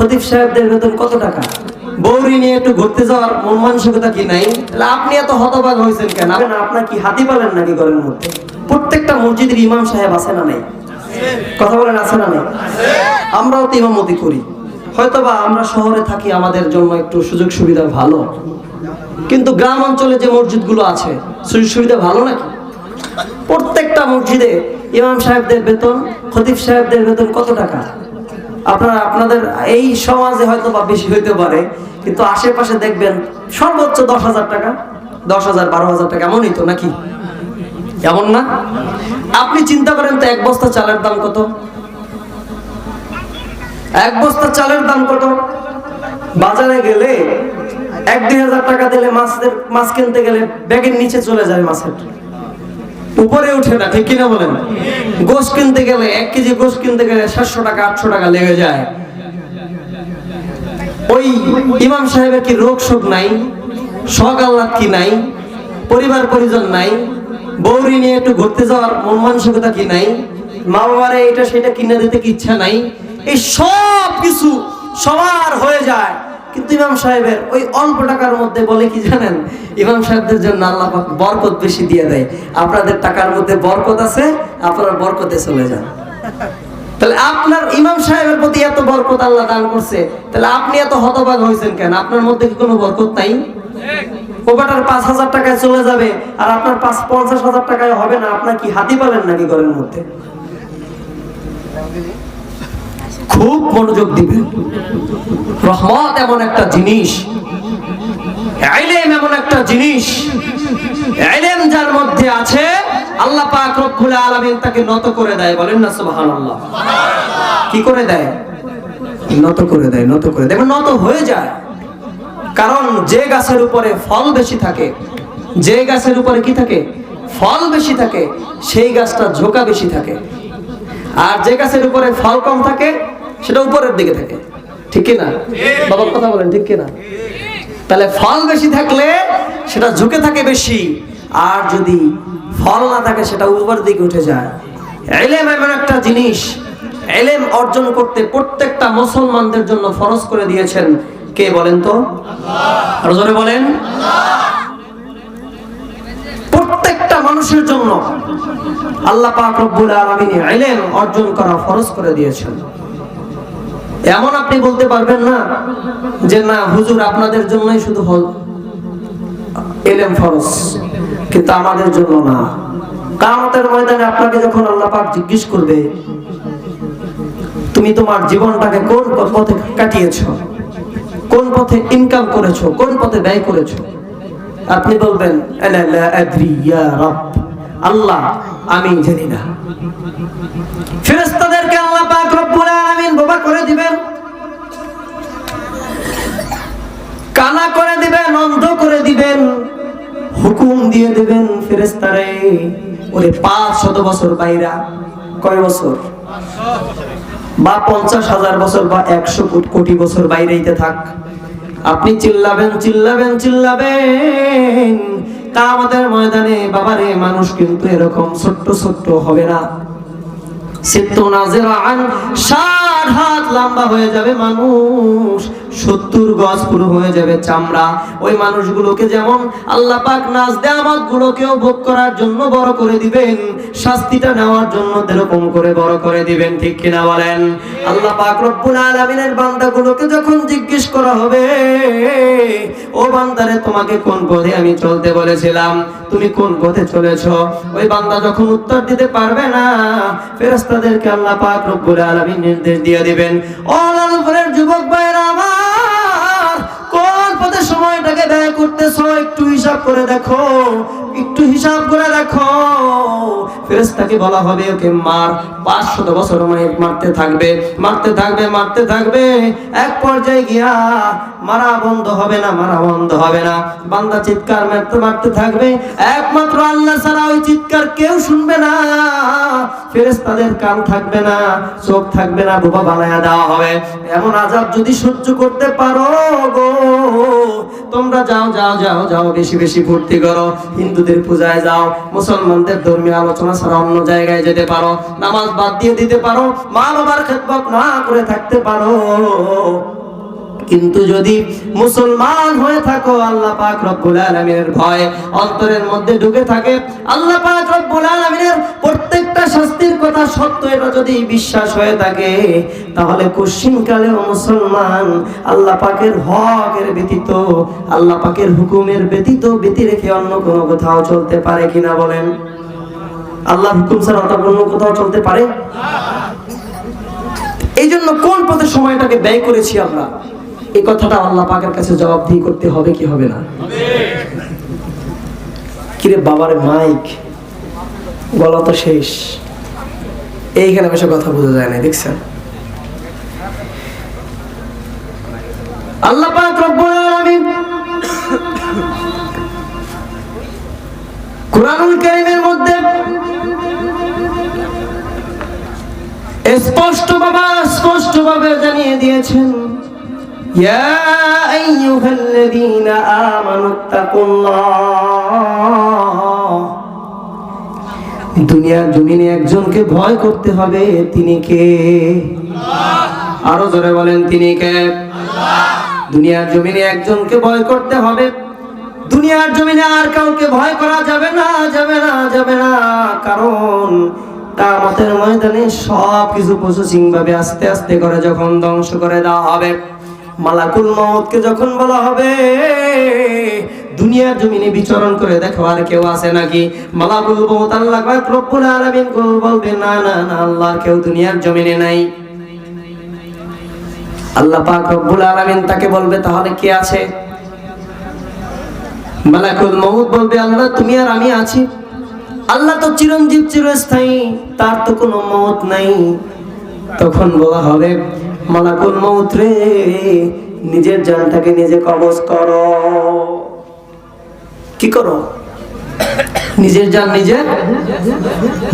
খতিব সাহেবদের বেতন কত টাকা? বৌরি নিয়ে একটু ঘুরতে যাওয়ার মন মানসিকতা কি নাই? তাহলে আপনি এত হতবাক হয়েছেন কেন? আপনার কি হাতি পালেন নাকি ঘরের মধ্যে? প্রত্যেকটা মসজিদের ইমাম সাহেব আছে না নেই? কথা বলেন আছে না নেই? আমরাও তো ইমামতি করি। হয়তোবা আমরা শহরে থাকি আমাদের জন্য একটু সুযোগ সুবিধা ভালো। কিন্তু গ্রাম অঞ্চলে যে মসজিদগুলো আছে সুযোগ সুবিধা ভালো নাকি? প্রত্যেকটা মসজিদে ইমাম সাহেবদের বেতন খতিব সাহেবদের বেতন কত টাকা? আপনারা আপনাদের এই সমাজে হয়তো বা বেশি হইতে পারে, কিন্তু আশেপাশে দেখবেন সর্বোচ্চ দশ হাজার টাকা, দশ হাজার, বারো হাজার টাকা, এমনই তো নাকি? এমন না? আপনি চিন্তা করেন তো, এক বস্তা চালের দাম কত? এক বস্তা চালের দাম কত? বাজারে গেলে এক দুই হাজার টাকা দিলে মাছের, মাছ কিনতে গেলে ব্যাগের নিচে চলে যায় মাছের। উপরে উঠে না, ঠিক কিনা বলেন? গোশ কিনতে গেলে এক কেজি গোশ কিনতে গেলে সাতশো টাকা, আটশো টাকা লেগে যায়। ওই ইমাম সাহেবের কি রোগ শোক নাই? শখ আল্লাহ কি নাই? পরিবার পরিজন নাই? বৌরি নিয়ে একটু ঘুরতে যাওয়ার মন মানসিকতা কি নাই? মা বাবারে এটা সেটা কিনে দিতে কি ইচ্ছা নাই? এই সব কিছু সবার হয়ে যায়। কিন্তু ইমাম সাহেবের ওই অল্প টাকার মধ্যে বলে কি জানেন? ইমাম সাহেবদের জন্য আল্লাহ বরকত বেশি দিয়ে দেয়। আপনাদের টাকার মধ্যে বরকত আছে, আপনার বরকতে চলে যান। তাহলে আপনার ইমাম সাহেবের প্রতি এত বরকত আল্লাহ দান করছে, তাহলে আপনি এত হতবাক হয়েছেন কেন? আপনার মধ্যে কি কোনো বরকত নাই? ওবাটার পাঁচ হাজার টাকায় চলে যাবে, আর আপনার পাঁচ পঞ্চাশ হাজার টাকায় হবে না? আপনার কি হাতি পালেন নাকি ঘরের মধ্যে? খুব মনোযোগ দিবে। রহমত এমন একটা জিনিস, আইলেম এমন একটা জিনিস, আইলেম যার মধ্যে আছে, আল্লাহ পাক রব্বুল আলামিন তাকে নত করে দেয়, বলেন না সুবহানাল্লাহ। কি করে দেয়? নত করে দেয়, নত করে দেয়। নত হয়ে যায়। কারণ যে গাছের উপরে ফল বেশি থাকে, যে গাছের উপরে কি থাকে? ফল বেশি থাকে, সেই গাছটা ঝোঁকা বেশি থাকে। আর যে গাছের উপরে ফল কম থাকে সেটা উপরের দিকে থাকে। ঠিক কি না বাবার কথা বলেন, ঠিক কি না তাহলে ফল বেশি থাকলে সেটা ঝুঁকে থাকে বেশি, আর যদি ফল না থাকে সেটা উপরের দিকে উঠে যায়। এলেম এমন একটা জিনিস, এলেম অর্জন করতে প্রত্যেকটা মুসলমানদের জন্য ফরজ করে দিয়েছেন। কে বলেন তো? আরও জোরে বলেন। প্রত্যেকটা মানুষের জন্য আল্লাহ পাক রব্বুল আলামিন ইলম অর্জন করা ফরজ করে দিয়েছেন। এমন আপনি বলতে পারবেন না যে না, হুজুর, আপনাদের জন্যই শুধু হল এলেম ফরজ, কিন্তু আমাদের জন্য না। কামতের ময়দানে আপনাকে যখন আল্লাহ পাক জিজ্ঞেস করবে, তুমি তোমার জীবনটাকে কোন পথে কাটিয়েছো? কোন পথে ইনকাম করেছ? কোন পথে ব্যয় করেছ? আপনি বলবেন "আনা লা আদরি ইয়া রাব, আল্লাহ আমি জানি না। ফেরেশতাদেরকে আল্লাহ পাক রব্বুল আলামিন বোবা করে দিবেন কানা অন্ধ করে দিবেন। হুকুম দিয়ে দেবেন ফেরেশতারে। ওরে পাঁচ শত বছর বাইরা। কয় বছর? বা পঞ্চাশ হাজার বছর বা একশো কোটি বছর বাইরেইতে থাক। আপনি চিল্লাবেন চিল্লাবেন চিল্লাবেন। তা আমাদের ময়দানে বাবারে, মানুষ কিন্তু এরকম ছোট্ট ছোট্ট হবে না। ষাট হাত লম্বা হয়ে যাবে মানুষ। সত্তর গজ পুরো হয়ে যাবে চামড়া। ওই মানুষগুলোকে যেমন আল্লাহ পাক নাজ দেয়ামত গুলোকেও ভোগ করার জন্য বড় করে দিবেন, শাস্তিটা নেওয়ার জন্য এরকম করে বড় করে দিবেন, ঠিক কিনা বলেন? আল্লাহ পাক রব্বুল আলামিনের বান্দাগুলোকে যখন জিজ্ঞেস করা হবে, ও বান্দারে, তোমাকে কোন পথে আমি চলতে বলেছিলাম? তুমি কোন পথে চলেছো? ওই বান্দা যখন উত্তর দিতে পারবে না, ফেরেশতাদেরকে আল্লাহ পাক রব্বুল আলামিন নির্দেশ দিয়ে দিবেন, ও লালপুরের যুবক ভাইরা আমার একটু হিসাব করে দেখো, একটু হিসাব করে দেখো। ফেরেশতাকে বলা হবে, ওকে মার, পাঁচশত বছর মারতে থাকবে মারতে থাকবে মারতে থাকবে। এক পর্যায়ে গিয়া মারা বন্ধ হবে না, মারা বন্ধ হবে না। বান্দা চিৎকার মারতে মারতে থাকবে। একমাত্র আল্লাহ ছাড়া ওই চিৎকার কেউ শুনবে না। ফেরেশতাদের কান থাকবে না, চোখ থাকবে না, বোবা বানায়া দেওয়া হবে। এমন আজাব যদি সহ্য করতে পারো গো। তোমরা যাও যাও যাও যাও, বেশি বেশি ভর্তি করো। হিন্দুদের পূজায় যাও, মুসলমানদের ধর্মীয় আলোচনা ছাড়া অন্য জায়গায় যেতে পারো। নামাজ বাদ দিয়ে দিতে পারো মা বাবার খেদমত না করে থাকতে পারো। কিন্তু যদি মুসলমান হয়ে থাকো, আল্লাহ পাক রব্বুল আলামিনের ভয় অন্তরের মধ্যে ঢুকে থাকে। আল্লাহ পাক রব্বুল আলামিনের প্রত্যেকটা শাস্তির কথা সত্য এটা যদি বিশ্বাস হয়ে থাকে, তাহলে কশিন কালেও মুসলমান আল্লাহ পাকের হকের ব্যতীত, আল্লাহ পাকের হুকুমের ব্যতীত ব্যতি রেখে অন্য কোনো কোথাও চলতে পারে কিনা বলেন। আল্লাহ হুকুম ছাড়া অন্য কোথাও চলতে পারে? এই জন্য কোন পথে সময়টাকে ব্যয় করেছি আমরা? এই কথাটা আল্লাহ পাকের কাছে জবাবদিহি করতে হবে কি হবে না? কিরে বাবার মাইক গলা তো শেষ। এইখানে বসে কথা বোঝা যায় না, দেখছেন? আল্লাহ পাক রব্বুল আলামিন কোরআনুল কারীমের মধ্যে স্পষ্ট বাবা স্পষ্ট ভাবে জানিয়ে দিয়েছেন ইয়া আইয়ুহাল্লাযীনা আমানু তাকুল্লাহ দুনিয়ার জমিনে একজনকে ভয় করতে হবে, তিনি কে? আরও জোরে বলেন, তিনি কে? দুনিয়ার জমিনে একজনকে ভয় করতে হবে, দুনিয়ার জমিনে আর কাউকে ভয় করা যাবে না যাবে না যাবে না। কারণ কামতের ময়দানে সব কিছু প্রসেসিং ভাবে আস্তে আস্তে করে যখন ধ্বংস করে দেওয়া হবে মালাকুল মউতকে যখন বলা হবে, দুনিয়ার জমিনে বিচরণ করে দেখো আর কেউ আছে নাকি? মালাকুল মউত আল্লাহ বলবে, না না না, আল্লাহর কেউ দুনিয়ার জমিনে নাই। আল্লাহ পাক রব্বুল তাকে বলবে, তাহলে কে আছে? মালাকুল মউত বলবে, আল্লাহ, তুমি আর আমি আছি। আল্লাহ তো চিরঞ্জীব চিরস্থায়ী, তার তো কোনো মত নাই। তখন বলা হবে মালাকুল মউত রে, নিজের জানটাকে নিজে কবজ করো। কি করো? নিজের জান নিজে?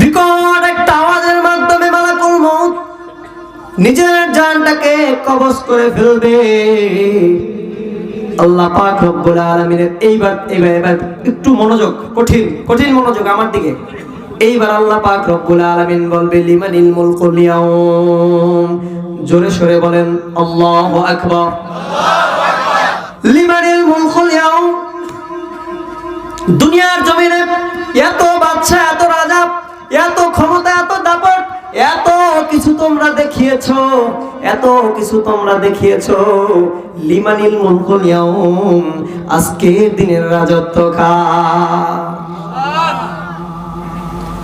বিকট একটা আওয়াজের মাধ্যমে মালাকুল মৌত নিজের জানটাকে কবজ করে ফেলবে। আল্লাহ পাক রব্বুল আলামিনের এইবার এইবার এবার একটু মনোযোগ, কঠিন কঠিন মনোযোগ আমার দিকে। এইবার আল্লাহ পাক রব্বুল আলামিন বলবে, লিমানিল মুলকুল ইয়াউম জোরে সরে বলেন, আল্লাহু আকবার। লিমানিল মুলকুল ইয়াউম দুনিয়ার জমিনে এত বাচ্চা এত রাজা, এত ক্ষমতা, এত দাপট, এত কিছু তোমরা দেখিয়েছো, এত কিছু তোমরা দেখিয়েছো। লিমানিল মুলকুল ইয়াউম আজকের দিনের রাজত্ব কার?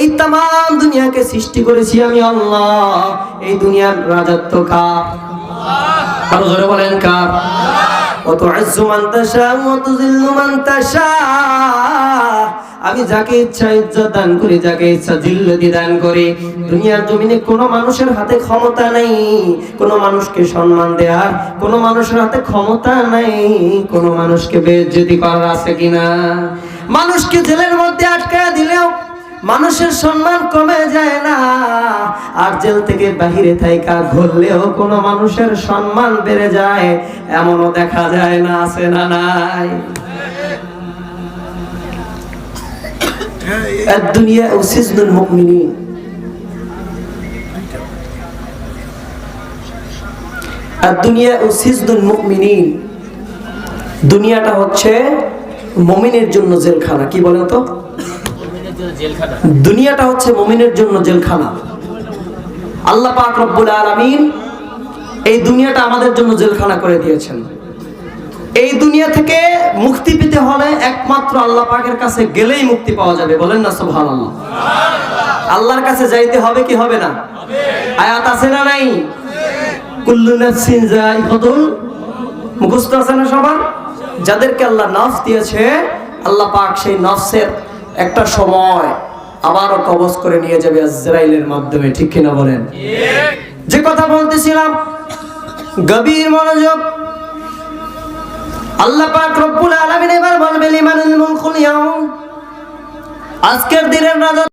এই তাম দুনিয়াকে সৃষ্টি করেছি আমি আল্লাহ। এই দুনিয়ার রাজত্ব কার? বলেন কার? আমি যাকে ইচ্ছা ইজ্জত দান করি, যাকে ইচ্ছা জিল্লতি দান করি। দুনিয়ার জমিনে কোনো মানুষের হাতে ক্ষমতা নাই, কোনো মানুষকে সম্মান দেওয়ার, কোনো মানুষের হাতে ক্ষমতা নাই, কোনো মানুষকে বেজ্জতি করার আছে কিনা? মানুষকে জেলের মধ্যে আটকায় দিলেও মানুষের সম্মান কমে যায় না। আর জেল থেকে বাহিরে থাইকা ঘুরলেও কোনো মানুষের সম্মান বেড়ে যায়, এমনও দেখা যায় না, আছে না নাই। দুনিয়া ও সিজনুল আর দুনিয়া দুনিয়াটা হচ্ছে মমিনের জন্য জেলখানা, কি বলেন তো? দুনিয়াটা হচ্ছে মমিনের জন্য জেলখানা। আল্লাহ পাক রব্বুল আলামিন এই দুনিয়াটা আমাদের জন্য জেলখানা করে দিয়েছেন। এই দুনিয়া থেকে মুক্তি পেতে হলে একমাত্র আল্লাহ পাকের কাছে গেলেই মুক্তি পাওয়া যাবে, বলেন না সুবহানাল্লাহ? আল্লাহর কাছে যাইতে হবে কি হবে না? আয়াত আছে না নাই? কুল্লু নাফসিন যায়িকাতুল মুখস্থ আছে না সবার? যাদেরকে আল্লাহ নফস দিয়েছে আল্লাহ পাক সেই নফসের একটা সময় আবারও কবজ করে নিয়ে যাবে আজরাইলের মাধ্যমে ঠিক কিনা বলেন? যে কথা বলতেছিলাম গভীর মনোযোগ। আল্লাহ পাক রব্বুল আলামিন এবার বলবে লিমানুল মুলকুল ইয়াউম। আজকের দিনের রাজা